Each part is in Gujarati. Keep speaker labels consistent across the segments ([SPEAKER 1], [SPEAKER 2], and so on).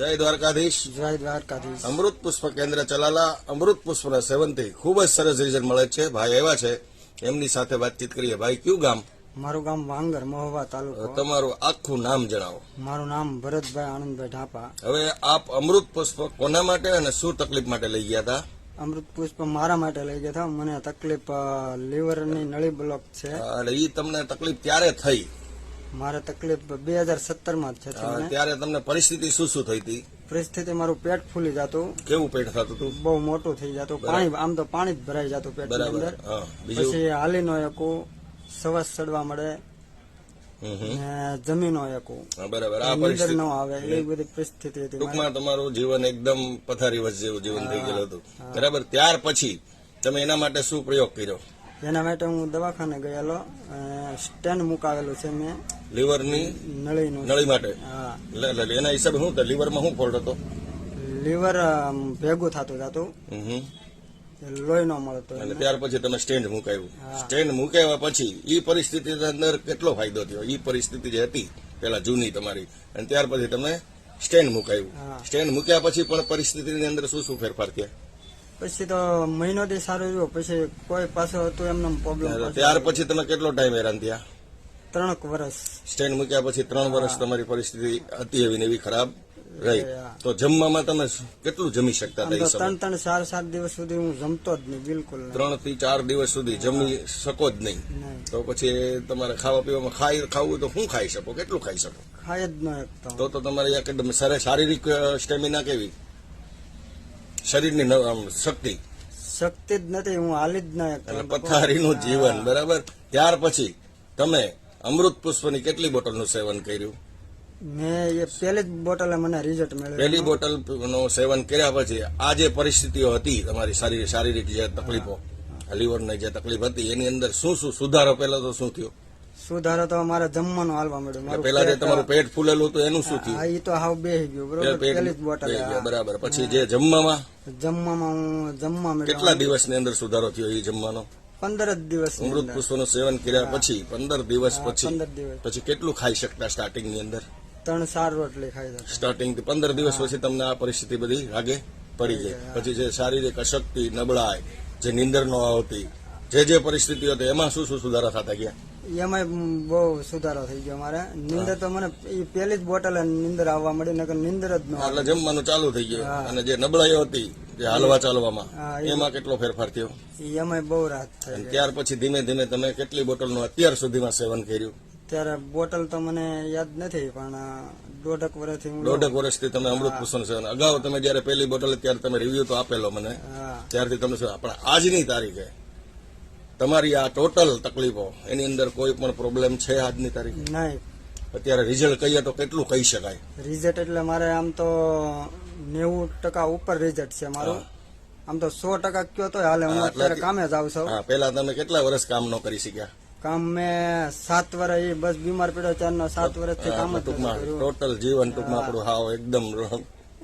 [SPEAKER 1] જય દ્વારકાધીશ.
[SPEAKER 2] જય દ્વારકાધીશ.
[SPEAKER 1] અમૃત પુષ્પ કેન્દ્ર ચલાલા અમૃત પુષ્પના સેવનથી ખૂબ જ સરસ રિઝલ્ટ મળે છે. ભાઈ એવા છે એમની સાથે વાતચીત કરીએ. ભાઈ કયું ગામ?
[SPEAKER 2] મારું ગામ વાંગર મહોવા તાલુકો.
[SPEAKER 1] તમારું આખું નામ જણાવો.
[SPEAKER 2] મારું નામ ભરતભાઈ આનંદભાઈ ઢાપા.
[SPEAKER 1] હવે આપ અમૃત પુષ્પ કોના માટે અને શું તકલીફ માટે લઈ ગયા હતા?
[SPEAKER 2] અમૃત પુષ્પ મારા માટે લઈ ગયા હતા. મને તકલીફ લીવરની નળી બ્લોક છે.
[SPEAKER 1] અને એ તમને તકલીફ ત્યારે થઈ.
[SPEAKER 2] મારે તકલીફ બે હજાર સત્તરમાં જ છે
[SPEAKER 1] ત્યારે તમને પરિસ્થિતિ શું શું થઈ હતી?
[SPEAKER 2] પરિસ્થિતિ મારું પેટ ફૂલી જતું.
[SPEAKER 1] કેવું પેટ થતું હતું?
[SPEAKER 2] બહુ મોટું થઈ જતું. પાણી આમ તો પાણી જ ભરાઈ જતું પેટની અંદર. પછી હાલી નો એકું સવાસ ચડવા મળે. જમીનો એકું.
[SPEAKER 1] બરાબર. આ પરિસ્થિતિ.
[SPEAKER 2] ન આવે એવી બધી પરિસ્થિતિ હતી
[SPEAKER 1] ટૂંકમાં તમારું જીવન એકદમ પથારી વચ્ચે જેવું જીવન થઈ ગયેલું હતું. બરાબર. ત્યાર પછી તમે એના માટે શું પ્રયોગ કર્યો?
[SPEAKER 2] એના માટે હું દવાખાને ગયેલો સ્ટેન્ડ મુકાવેલું છે મેં.
[SPEAKER 1] લીવરની?
[SPEAKER 2] નળીનું.
[SPEAKER 1] નળી માટે?
[SPEAKER 2] હા.
[SPEAKER 1] એટલે એના હિસાબે શું થાય લીવરમાં શું ફોલ્ટ હતો?
[SPEAKER 2] લીવર ભેગું થતું જતું. લોહી ન મળતો
[SPEAKER 1] અને ત્યાર પછી તમે સ્ટેન્ડ મુકાયું સ્ટેન્ડ મુકાવ્યા પછી એ પરિસ્થિતિ અંદર કેટલો ફાયદો થયો? એ પરિસ્થિતિ જે હતી પેલા જૂની તમારી. અને ત્યાર પછી તમે સ્ટેન્ડ મુકાયું સ્ટેન્ડ મૂક્યા પછી પણ પરિસ્થિતિની અંદર શું શું ફેરફાર થયા?
[SPEAKER 2] પછી તો મહિનો થી સારું રહ્યું પછી કોઈ પાસે હતું એમને પ્રોબ્લેમ
[SPEAKER 1] ત્યાર પછી. તમે કેટલો ટાઈમ હેરાન થયા?
[SPEAKER 2] ત્રણક વર્ષ
[SPEAKER 1] સ્ટેન્ડ મૂક્યા પછી ત્રણ વર્ષ તમારી પરિસ્થિતિ હતી એવી એવી ખરાબ રહી. તો જમવામાં તમે કેટલું જમી શકતા હતા
[SPEAKER 2] ત્રણ ત્રણ ચાર સાત દિવસ સુધી હું જમતો જ નહીં બિલકુલ.
[SPEAKER 1] ત્રણથી ચાર દિવસ સુધી જમી શકો જ નહીં.
[SPEAKER 2] નહીં.
[SPEAKER 1] તો પછી તમારે ખાવા પીવામાં ખાઈ ખાવું તો શું ખાઈ શકો? કેટલું ખાઈ શકો?
[SPEAKER 2] ખાય જ ન
[SPEAKER 1] તો તો તમારી એકદમ શારીરિક સ્ટેમિના કેવી? શરીરની શક્તિ.
[SPEAKER 2] શક્તિ જ નથી હું હાલી જ ના
[SPEAKER 1] પથારીનું જીવન બરાબર? ત્યાર પછી તમે અમૃત પુષ્પની કેટલી બોટલનું સેવન કર્યું?
[SPEAKER 2] મેં એ પહેલી જ બોટલે મને રિઝલ્ટ
[SPEAKER 1] પહેલી
[SPEAKER 2] મળ્યું.
[SPEAKER 1] બોટલ નો સેવન કર્યા પછી આ જે પરિસ્થિતિઓ હતી તમારી શારીરિક શારીરિક જે તકલીફો લીવરની જે તકલીફ હતી એની અંદર શું શું સુધારો પહેલા તો શું થયો?
[SPEAKER 2] સુધારો તો મારે જમવાનું હાલવા મળ્યું.
[SPEAKER 1] પેલા જે તમારું પેટ ફૂલેલું હતું એનું શું થયું?
[SPEAKER 2] એ તો હાવ બે ગયું બરોબર પેલી જ બોટલ
[SPEAKER 1] બરાબર. પછી જે જમવામાં?
[SPEAKER 2] જમવામાં હું જમવા મળ્યો.
[SPEAKER 1] કેટલા દિવસની અંદર સુધારો થયો એ જમવાનો?
[SPEAKER 2] પંદર જ દિવસ
[SPEAKER 1] અમૃત પુષ્પનું સેવન કર્યા પછી પંદર દિવસ પછી. પછી કેટલું ખાઈ શકતા સ્ટાર્ટિંગની અંદર?
[SPEAKER 2] ત્રણ ચાર રોટલી ખાઈ
[SPEAKER 1] સ્ટાર્ટિંગથી પંદર દિવસ પછી તમને આ પરિસ્થિતિ બધી આગે પડી જાય. પછી જે શારીરિક અશક્તિ નબળાઈ જે નીંદર ન આવતી જે જે પરિસ્થિતિઓ હતી એમાં શું શું સુધારા થતા ગયા?
[SPEAKER 2] એમાં બહુ સુધારો થઈ ગયો મારે. નીંદર તો મને એ પહેલી જ બોટલ નીંદર આવવા મળી નકર નીંદર જ ન
[SPEAKER 1] એટલે જમવાનું ચાલુ થઈ ગયું. અને જે નબળાઈઓ હતી જે હાલવા ચાલવામાં એમાં કેટલો ફેરફાર થયો?
[SPEAKER 2] ઈ એમાંય બહુ રાહત થઈ
[SPEAKER 1] ત્યાર પછી ધીમે ધીમે તમે કેટલી બોટલનું અત્યાર સુધીમાં સેવન કર્યું?
[SPEAKER 2] ત્યારે બોટલ તો મને યાદ નથી પણ દોઢક વર્ષથી
[SPEAKER 1] દોઢક વર્ષથી તમે અમૃત પુષ્પનું સેવન. અગાઉ તમે જયારે પહેલી બોટલ ત્યારે તમે રિવ્યુ તો આપેલો મને. ત્યારથી તમને શું પણ આજની તારીખે તમારી આ ટોટલ તકલીફો એની અંદર કોઈ પણ પ્રોબ્લેમ છે આજની તારીખે?
[SPEAKER 2] નહીં.
[SPEAKER 1] અત્યારે રિઝલ્ટ કહીએ તો કેટલું કહી શકાય?
[SPEAKER 2] રિઝલ્ટ એટલે મારે આમ તો નેવું ટકા ઉપર રિઝલ્ટ છે મારું. આમ તો સો ટકા કયો તો હાલે. હું અત્યારે કામે જ છું.
[SPEAKER 1] હા પેલા તમે કેટલા વર્ષ કામ ન કરી શક્યા?
[SPEAKER 2] કામ મેં સાત વર્ષ એ બસ બીમાર પડ્યો ત્યારનો સાત વર્ષથી કામ
[SPEAKER 1] ટૂંકમાં ટોટલ જીવન ટૂંકમાં આપણું હાવ એકદમ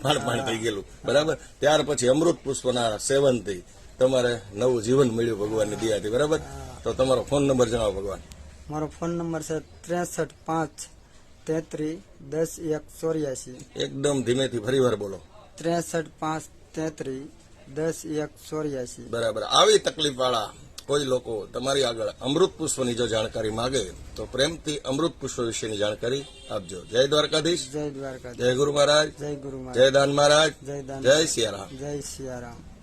[SPEAKER 1] પાણ પાણ થઈ ગયેલું. બરાબર? ત્યાર પછી અમૃત પુષ્પના સેવનથી તમારે નવું જીવન મળ્યું ભગવાનની દયાથી બરાબર? તો તમારો ફોન નંબર જણાવો ભગવાન.
[SPEAKER 2] મારો ફોન નંબર છે ત્રેસઠ પાંચ તેત્રીસ દસ એક ચોર્યાસી.
[SPEAKER 1] એકદમ ધીમેથી ફરીવાર બોલો.
[SPEAKER 2] ત્રેસઠ પાંચ તેત્રીસ દસ એક ચોર્યાસી.
[SPEAKER 1] બરાબર. આવી તકલીફ વાળા કોઈ લોકો તમારી આગળ અમૃત પુષ્પની જો જાણકારી માંગે તો પ્રેમથી અમૃત પુષ્પ વિશેની જાણકારી આપજો. જય દ્વારકાધીશ.
[SPEAKER 2] જય દ્વારકાધીશ.
[SPEAKER 1] જય ગુરુ મહારાજ.
[SPEAKER 2] જય ગુરુ
[SPEAKER 1] જય દાન મહારાજ.
[SPEAKER 2] જય
[SPEAKER 1] જય સિયારામ.
[SPEAKER 2] જય સિયારામ.